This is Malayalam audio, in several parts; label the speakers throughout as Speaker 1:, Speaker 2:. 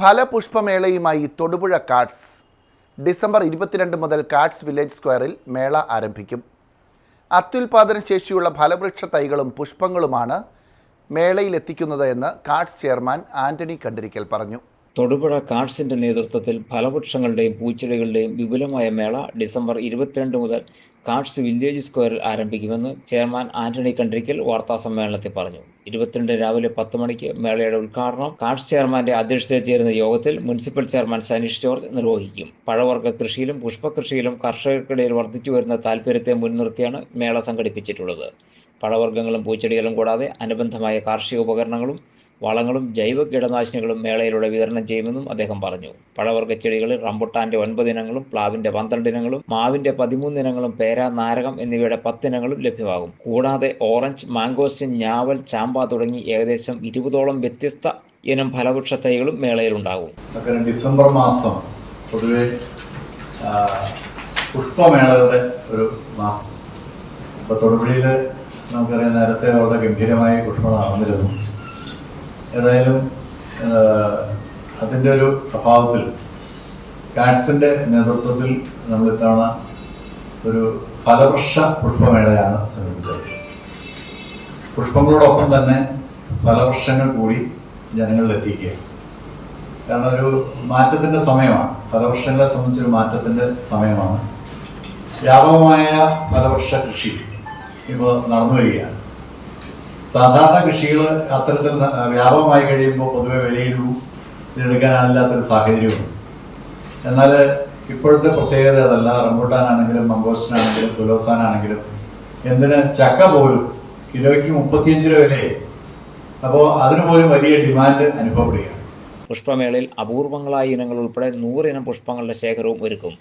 Speaker 1: ഫലപുഷ്പമേളയുമായി തൊടുപുഴ കാർഡ്സ് ഡിസംബർ ഇരുപത്തിരണ്ട് മുതൽ കാർഡ്സ് വില്ലേജ് സ്ക്വയറിൽ മേള ആരംഭിക്കും. അത്യുൽപാദന ശേഷിയുള്ള ഫലവൃക്ഷ തൈകളും പുഷ്പങ്ങളുമാണ് മേളയിൽ എത്തിക്കുന്നത് എന്ന് കാർഡ്സ് ചെയർമാൻ ആന്റണി കണ്ടിരിക്കൽ പറഞ്ഞു.
Speaker 2: തൊടുപുഴ കാർഡ്സിന്റെ നേതൃത്വത്തിൽ ഫലവൃക്ഷങ്ങളുടെയും പൂച്ചെടികളുടെയും വിപുലമായ മേള ഡിസംബർ ഇരുപത്തിരണ്ട് മുതൽ കാർഡ്സ് വില്ലേജ് സ്ക്വയറിൽ ആരംഭിക്കുമെന്ന് ചെയർമാൻ ആന്റണി കണ്ട്രിക്കൽ വാർത്താസമ്മേളനത്തിൽ പറഞ്ഞു. ഇരുപത്തിരണ്ട് രാവിലെ പത്ത് മണിക്ക് മേളയുടെ ഉദ്ഘാടനം കാർഡ്സ് ചെയർമാന്റെ അധ്യക്ഷതയിൽ ചേരുന്ന യോഗത്തിൽ മുനിസിപ്പൽ ചെയർമാൻ സനീഷ് ജോർജ് നിർവഹിക്കും. പഴവർഗ കൃഷിയിലും പുഷ്പകൃഷിയിലും കർഷകർക്കിടയിൽ വർദ്ധിച്ചു വരുന്ന താൽപ്പര്യത്തെ മുൻനിർത്തിയാണ് മേള സംഘടിപ്പിച്ചിട്ടുള്ളത്. പഴവർഗങ്ങളും പൂച്ചെടികളും കൂടാതെ അനുബന്ധമായ കാർഷിക ഉപകരണങ്ങളും വളങ്ങളും ജൈവ കീടനാശിനികളും മേളയിലൂടെ വിതരണം ചെയ്യുമെന്നും അദ്ദേഹം പറഞ്ഞു. പഴവർഗ ചെടികളിൽ റംബുട്ടാന്റെ ഒൻപത് ഇനങ്ങളും പ്ലാവിന്റെ പന്ത്രണ്ട് ഇനങ്ങളും മാവിന്റെ പതിമൂന്ന് ഇനങ്ങളും പേര നാരകം എന്നിവയുടെ പത്ത് ഇനങ്ങളും ലഭ്യമാകും. കൂടാതെ ഓറഞ്ച് മാംഗോസ്റ്റിൻ ഞാവൽ ചാമ്പ തുടങ്ങി ഏകദേശം ഇരുപതോളം വ്യത്യസ്ത ഇനം ഫലവൃക്ഷ തൈകളും മേളയിലുണ്ടാകും.
Speaker 3: ഡിസംബർ മാസം പൊതുവെ പുഷ്പമേളകളുടെ ഒരു മാസം. ഇപ്പോൾ തൊടുപുഴയിൽ നമുക്കറിയാം നേരത്തെ വളരെ ഗംഭീരമായി പുഷ്പം നടന്നിരുന്നു ഏതായാലും അതിന്റെ ഒരു അഭാവത്തിൽ കാറ്റ്സിന്റെ നേതൃത്വത്തിൽ നമ്മൾ ഇത്തവണ ഒരു ഫലവൃക്ഷ പുഷ്പമേളയാണ് സംഘടിപ്പിച്ചത്. പുഷ്പങ്ങളോടൊപ്പം തന്നെ ഫലവൃക്ഷങ്ങൾ കൂടി ജനങ്ങളിൽ എത്തിക്കുക കാരണം ഒരു മാറ്റത്തിന്റെ സമയമാണ്. ഫലവൃക്ഷങ്ങളെ സംബന്ധിച്ചൊരു മാറ്റത്തിന്റെ സമയമാണ്. വ്യാപകമായ ഫലവൃക്ഷ കൃഷി ഇപ്പോൾ നടന്നു വരികയാണ്. സാധാരണ കൃഷികൾ അത്തരത്തിൽ വ്യാപകമായി കഴിയുമ്പോൾ പൊതുവെ വിലയിടൂ എടുക്കാനാണില്ലാത്തൊരു സാഹചര്യമുണ്ട് എന്നാൽ ഇപ്പോഴത്തെ പ്രത്യേകത അതല്ല. റംബൂട്ടാനാണെങ്കിലും മംഗോസ്റ്റിനാണെങ്കിലും തുലോസാനാണെങ്കിലും എന്തിന് ചക്ക പോലും കിലോയ്ക്ക് മുപ്പത്തിയഞ്ച് രൂപ വിലയെ അപ്പോൾ അതിന് പോലും വലിയ ഡിമാൻഡ് അനുഭവപ്പെടുകയാണ്.
Speaker 2: പുഷ്പമേളയിൽ അപൂർവങ്ങളായ ഇനങ്ങൾ ഉൾപ്പെടെ നൂറിനം പുഷ്പങ്ങളുടെ ശേഖരവും ഒരുക്കും.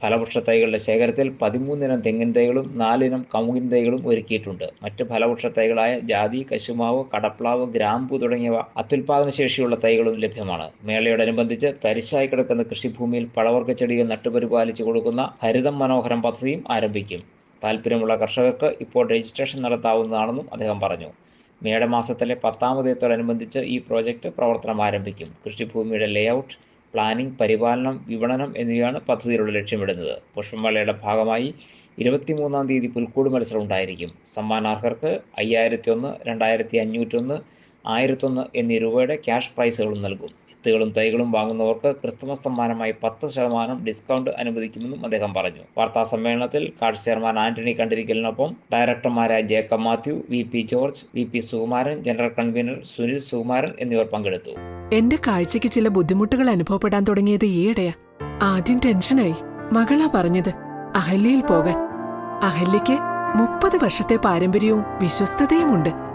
Speaker 2: ഫലവൃക്ഷ തൈകളുടെ ശേഖരത്തിൽ പതിമൂന്നിനം തെങ്ങിൻ തൈകളും നാലിനം കമുകിൻ തൈകളും ഒരുക്കിയിട്ടുണ്ട്. മറ്റ് ഫലവൃക്ഷ തൈകളായ ജാതി കശുമാവ് കടപ്ലാവ് ഗ്രാമ്പു തുടങ്ങിയവ അത്യുൽപാദന ശേഷിയുള്ള തൈകളും ലഭ്യമാണ്. മേളയോടനുബന്ധിച്ച് തരിശായി കിടക്കുന്ന കൃഷിഭൂമിയിൽ പഴവർഗ ചെടികൾ നട്ടുപരിപാലിച്ചു കൊടുക്കുന്ന ഹരിതം മനോഹരം പദ്ധതിയും ആരംഭിക്കും. താല്പര്യമുള്ള കർഷകർക്ക് ഇപ്പോൾ രജിസ്ട്രേഷൻ നടത്താവുന്നതാണെന്നും അദ്ദേഹം പറഞ്ഞു. മേടമാസത്തിലെ പത്താമതയത്തോടനുബന്ധിച്ച് ഈ പ്രോജക്റ്റ് പ്രവർത്തനം ആരംഭിക്കും. കൃഷിഭൂമിയുടെ ലേഔട്ട് പ്ലാനിംഗ് പരിപാലനം വിപണനം എന്നിവയാണ് പദ്ധതിയിലൂടെ ലക്ഷ്യമിടുന്നത്. പുഷ്പമേളയുടെ ഭാഗമായി ഇരുപത്തിമൂന്നാം തീയതി പുൽക്കൂട് മത്സരം ഉണ്ടായിരിക്കും. സമ്മാനാർഹർക്ക് അയ്യായിരത്തി ഒന്ന് രണ്ടായിരത്തി അഞ്ഞൂറ്റൊന്ന് ആയിരത്തൊന്ന് എന്നീ രൂപയുടെ ക്യാഷ് പ്രൈസുകളും നൽകും. വിത്തുകളും തൈകളും വാങ്ങുന്നവർക്ക് ക്രിസ്തുമസ് സമ്മാനമായി പത്ത് ശതമാനം ഡിസ്കൗണ്ട് അനുവദിക്കുമെന്നും അദ്ദേഹം പറഞ്ഞു. വാർത്താ സമ്മേളനത്തിൽ കാർഡ് ചെയർമാൻ ആന്റണി കണ്ടിരിക്കലിനൊപ്പം ഡയറക്ടർമാരായ Jacob Mathew V P George V P Sukumaran general convener Sunil Sukumaran എന്നിവർ പങ്കെടുത്തു.
Speaker 4: എന്റെ കാഴ്ചയ്ക്ക് ചില ബുദ്ധിമുട്ടുകൾ അനുഭവപ്പെടാൻ തുടങ്ങിയത് ഈയിടെയാ. ആദ്യം ടെൻഷനായി. മകളാ പറഞ്ഞത് അഹല്യയിൽ പോകാൻ. അഹല്യയ്ക്ക് മുപ്പത് വർഷത്തെ പാരമ്പര്യവും വിശ്വസ്തതയുമുണ്ട്.